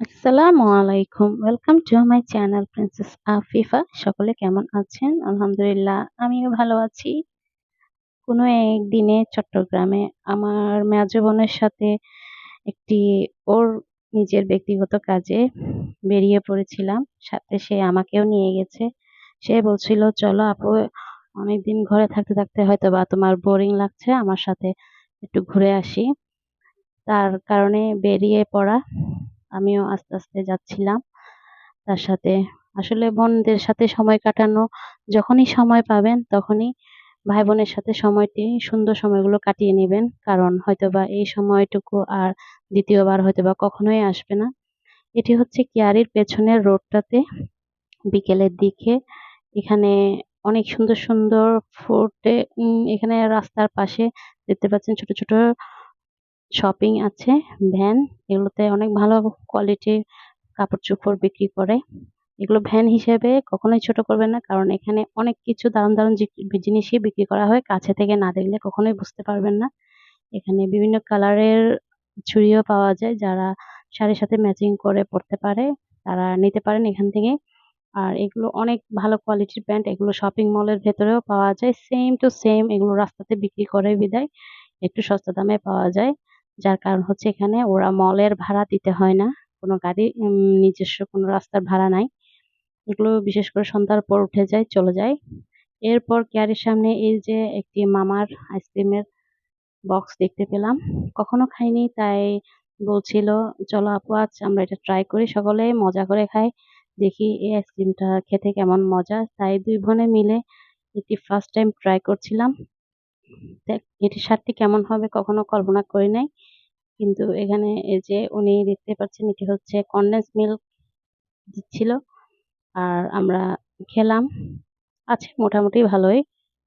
আসসালামু আলাইকুম। Welcome to my channel princess Afifa. সকলে কেমন আছেন? আলহামদুলিল্লাহ আমিও ভালো আছি। কোনো একদিনে চট্টগ্রামে আমার মেজো বোনের সাথে একটি ওর নিজের ব্যক্তিগত কাজে বেরিয়ে পড়েছিলাম। সাথে সে আমাকেও নিয়ে গেছে। সে বলছিল, "চলো আপু অনেকদিন ঘরে থাকতে, থাকতে হয়তো বা তোমার বোরিং লাগছে। আমার সাথে একটু ঘুরে আসি।" তার কারণে বেরিয়ে পড়া। আমিও আস্তে, আস্তে যাচ্ছিলাম তার সাথে। আসলে বোনদের সাথে সময় কাটানো যখনই সময় পাবেন তখনই ভাই-বোনের সাথে সময়টি সুন্দর সময়গুলো কাটিয়ে নেবেন কারণ হয়তোবা এই সময়টুকু আর দ্বিতীয়বার হয়তোবা কখনোই আসবে না। এটি হচ্ছে কেয়ারির পেছনের রোডটাতে বিকেলের দিকে এখানে অনেক সুন্দর, সুন্দর ফুটে এখানে রাস্তার পাশে দেখতে পাচ্ছেন ছোট, ছোট শপিং আছে, ভ্যান। এগুলোতে অনেক ভালো কোয়ালিটির কাপড়-চোপড় বিক্রি করে। এগুলো ভ্যান হিসেবে কখনোই ছোট করবেন না। কারণ এখানে অনেক কিছু দারুণ, দারুণ জিনিসই বিক্রি করা হয়। কাছে থেকে না দেখলে কখনোই বুঝতে পারবেন না। এখানে বিভিন্ন কালারের চুড়িও পাওয়া যায়। যারা শাড়ির সাথে ম্যাচিং করে পড়তে পারে তারা নিতে পারেন এখান থেকে। আর এগুলো অনেক ভালো কোয়ালিটির প্যান্ট। এগুলো শপিং মলের ভেতরেও পাওয়া যায়। সেম টু সেম এগুলো রাস্তাতে বিক্রি করে বিদায় একটু সস্তা দামে পাওয়া যায়। যার কারণ হচ্ছে এখানে ওরা মলের ভাড়া দিতে হয় না। কোনো গাড়ি নিজস্ব কোনো রাস্তার ভাড়া নাই। এগুলো বিশেষ করে সন্ধ্যার পর উঠে যায়, চলে যায়। এরপর কেয়ারির সামনে এই যে একটি মামার আইসক্রিমের বক্স দেখতে পেলাম। কখনো খাইনি তাই বলছিল, "চলো আপু আজ আমরা এটা ট্রাই করি।" সকলে মজা করে খায়। দেখি এই আইসক্রিমটা খেতে কেমন মজা। তাই দুই বোনে মিলে এটি ফার্স্ট টাইম ট্রাই করছিলাম। এটির স্বাদটি কেমন হবে কখনো কল্পনা করি নাই। কিন্তু এখানে এই যে উনি দেখতে পাচ্ছেন এটি হচ্ছে কনডেন্স মিল্ক দিচ্ছিল। আর আমরা খেলাম। আছে মোটামুটি ভালোই।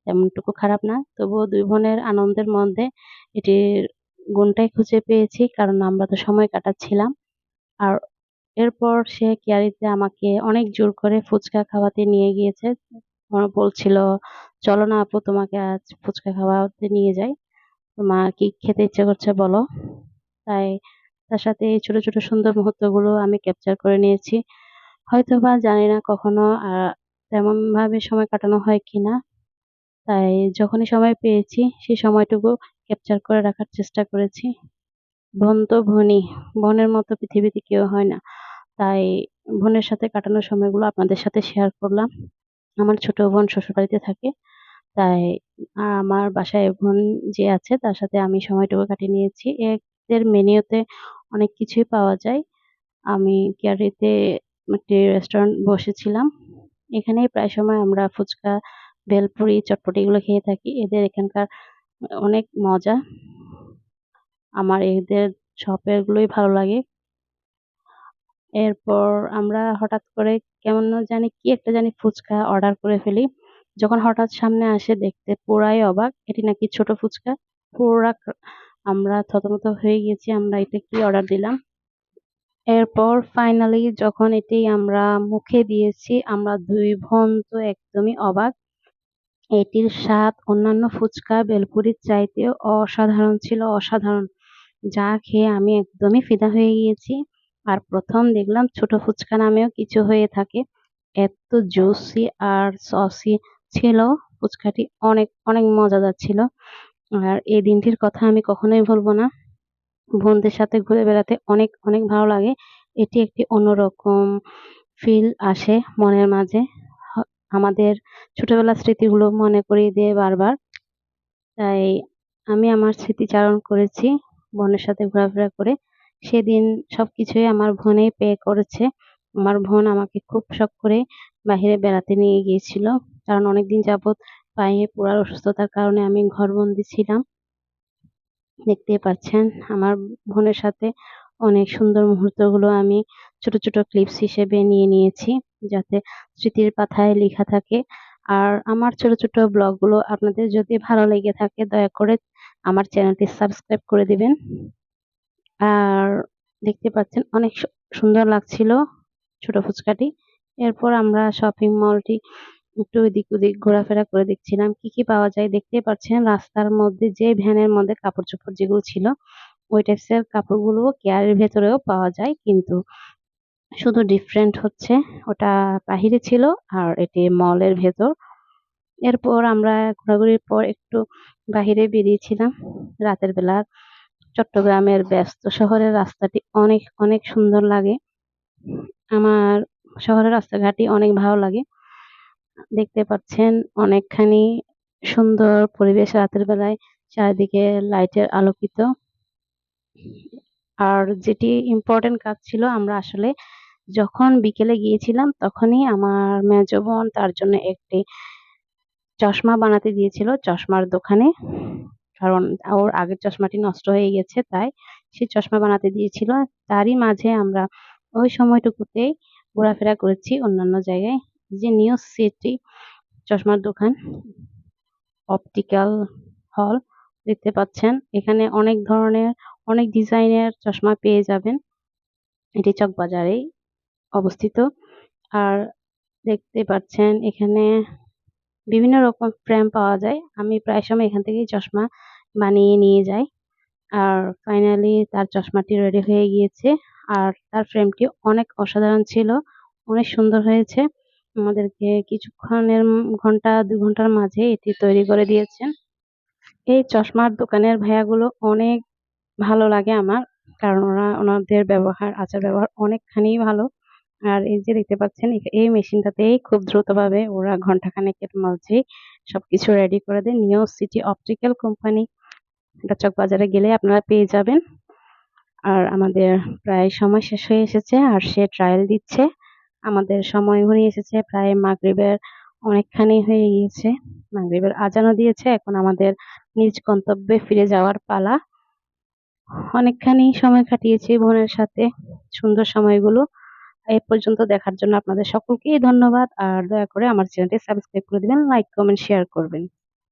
তেমনটুকু খারাপ না। তবুও দুই বোনের আনন্দের মধ্যে এটির গুণটাই খুঁজে পেয়েছি। কারণ আমরা তো সময় কাটাচ্ছিলাম। আর এরপর সে কেয়ারিতে আমাকে অনেক জোর করে ফুচকা খাওয়াতে নিয়ে গিয়েছে। বলছিল, "চলো না আপু তোমাকে আজ ফুচকা খাওয়াতে নিয়ে যাই। তোমার কি খেতে ইচ্ছে করছে বলো?" তাই তার সাথে এই ছোট, ছোট সুন্দর মুহূর্তগুলো আমি ক্যাপচার করে নিয়েছি। হয়তোবা জানি না কখনো তেমনভাবে সময় কাটানো হয় কিনা। তাই যখনই সময় পেয়েছি সেই সময়টুকু ক্যাপচার করে রাখার চেষ্টা করেছি। বোন তো বোনই। বোনের মতো পৃথিবীতে কেউ হয় না। তাই বোনের সাথে কাটানো সময়গুলো আপনাদের সাথে শেয়ার করলাম। আমার ছোট বোন শ্বশুরবাড়িতে থাকে। তাই আমার বাসায় বোন যে আছে তার সাথে আমি সময়টুকু কাটিয়ে নিয়েছি। এদের মেনুতে অনেক কিছুই পাওয়া যায়। আমি কেয়ারিতে একটি রেস্টুরেন্ট বসেছিলাম। এখানেই প্রায় সময় আমরা ফুচকা, ভেলপুরি, চটপটি এগুলো খেয়ে থাকি। এদের এখানকার অনেক মজা। আমার এদের শপের গুলোই ভালো লাগে। এরপর আমরা হঠাৎ করে কেমন জানি কি একটা জানি ফুচকা অর্ডার করে ফেলি। যখন হঠাৎ সামনে আসে দেখতে পুরাই অবাক। এটি নাকি ছোট ফুচকা। পুরা আমরা থতমত হয়ে গেছি আমরা এটা কি অর্ডার দিলাম। এরপর ফাইনালি যখন এটি আমরা মুখে দিয়েছি আমরা দুই বোন তো একদমই অবাক। এটির স্বাদ অন্যান্য ফুচকা, বেলপুরির চাইতেও অসাধারণ ছিল, অসাধারণ। যা খেয়ে আমি একদমই ফিদা হয়ে গিয়েছি। আর প্রথম দেখলাম ছোট ফুচকা নামেও কিছু হয়ে থাকে। এত জুসি আর সসি ছিল ফুচকাটি অনেক, অনেক মজাদার ছিল। আর এই দিনটির কথা আমি কখনোই ভুলব না। বোনদের সাথে ঘুরে বেড়াতে অনেক, অনেক ভালো লাগে। এটি একটি অন্যরকম ফিল আসে মনের মাঝে। আমাদের ছোটবেলার স্মৃতিগুলো মনে করিয়ে দিয়ে বারবার। তাই আমি আমার স্মৃতিচারণ করেছি বোনের সাথে ঘোরাফেরা করে। সেদিন সবকিছুই আমার বোনই পে করেছে। আমার বোন আমাকে খুব শখ করে বাহিরে বেড়াতে নিয়ে গিয়েছিল। কারণ অনেকদিন যাবৎ পায়ে পুরার অসুস্থতার কারণে আমি ঘরবন্দি ছিলাম। দেখতে পাচ্ছেন আমার বোনের সাথে অনেক সুন্দর মুহূর্তগুলো আমি ছোট, ছোট ক্লিপস হিসেবে নিয়ে নিয়েছি। যাতে স্মৃতির পাথায় লেখা থাকে। আর আমার ছোট, ছোট ব্লগগুলো আপনাদের যদি ভালো লেগে থাকে দয়া করে আমার চ্যানেলটি সাবস্ক্রাইব করে দিবেন। আর দেখতে পাচ্ছেন অনেক সুন্দর লাগছিল ছোট ফুচকাটি। এরপর আমরা শপিং মলটি একটু এদিক ওদিক ঘোরাফেরা করে দেখছিলাম কি, কি পাওয়া যায়। দেখতেই পাচ্ছেন রাস্তার মধ্যে যে ভ্যানের মধ্যে কাপড়-চোপড় যেগুলো ছিল ওই টাইপস এর কাপড়গুলো কেয়ারের ভেতরেও পাওয়া যায়। কিন্তু শুধু ডিফারেন্ট হচ্ছে ওটা বাহিরে ছিল আর এটি মলের ভেতর এরপর আমরা ঘোরাঘুরির পর একটু বাহিরে বেরিয়েছিলাম রাতের বেলা চট্টগ্রামের ব্যস্ত শহরের রাস্তাটি অনেক অনেক সুন্দর লাগে আমার শহরের রাস্তাঘাটই অনেক ভালো লাগে দেখতে পাচ্ছেন অনেকখানি সুন্দর পরিবেশ রাতের বেলায়, চারিদিকে লাইটের আলোকিত। আর যেটি ইম্পর্টেন্ট কাজ ছিল, আমরা আসলে যখন বিকেলে গিয়েছিলাম, তখনই আমার মেজো বোন তার জন্য একটি চশমা বানাতে দিয়েছিল চশমার দোকানে। কারণ ওর আগের চশমাটি নষ্ট হয়ে গেছে, তাই সে চশমা বানাতে দিয়েছিল। তারই মাঝে আমরা ওই সময়টুকুতেই ঘোরাফেরা করেছি অন্যান্য জায়গায়। যে নিউ সিটি চশমার দোকান, অপটিক্যাল হল দেখতে পাচ্ছেন। এখানে অনেক ধরনের, অনেক ডিজাইনের চশমা পেয়ে যাবেন। এটি চকবাজারেই অবস্থিত। আর দেখতে পাচ্ছেন এখানে বিভিন্ন রকম ফ্রেম পাওয়া যায়। আমি প্রায় সময় এখান থেকেই চশমা বানিয়ে নিয়ে যাই। আর ফাইনালি তার চশমাটি রেডি হয়ে গিয়েছে। আর তার ফ্রেমটি অনেক অসাধারণ ছিল, অনেক সুন্দর হয়েছে। আমাদেরকে কিছুক্ষণের ঘণ্টা, দু ঘণ্টার মাঝে এটি তৈরি করে দিয়েছেন। এই চশমার দোকানের ভাইয়াগুলো অনেক ভালো লাগে আমার, কারণ ওরা, ওনাদের ব্যবহার, আচার ব্যবহার অনেকখানি ভালো। আর এই যে দেখতে পাচ্ছেন, এই মেশিনটাতেই খুব দ্রুতভাবে ওরা ঘন্টাখানেকের মাঝেই সবকিছু রেডি করে দেয়। নিউ সিটি অপটিক্যাল কোম্পানি এটা চকবাজারে গেলে আপনারা পেয়ে যাবেন। আর আমাদের প্রায় সময় শেষ হয়ে এসেছে, আর সে ট্রায়াল দিচ্ছে। আমাদের সময় ঘনিয়ে এসেছে, প্রায় মাগরিবের অনেকখানি হয়ে গিয়েছে। মাগরিবের আজানও দিয়েছে, এখন আমাদের নিজ গন্তব্যে ফিরে যাওয়ার পালা। অনেকখানি সময় কাটিয়েছি বোনের সাথে, সুন্দর সময়গুলো। এ পর্যন্ত দেখার জন্য আপনাদের সকলকেই ধন্যবাদ, আর দয়া করে আমার চ্যানেলটি সাবস্ক্রাইব করে দিবেন, লাইক, কমেন্ট, শেয়ার করবেন।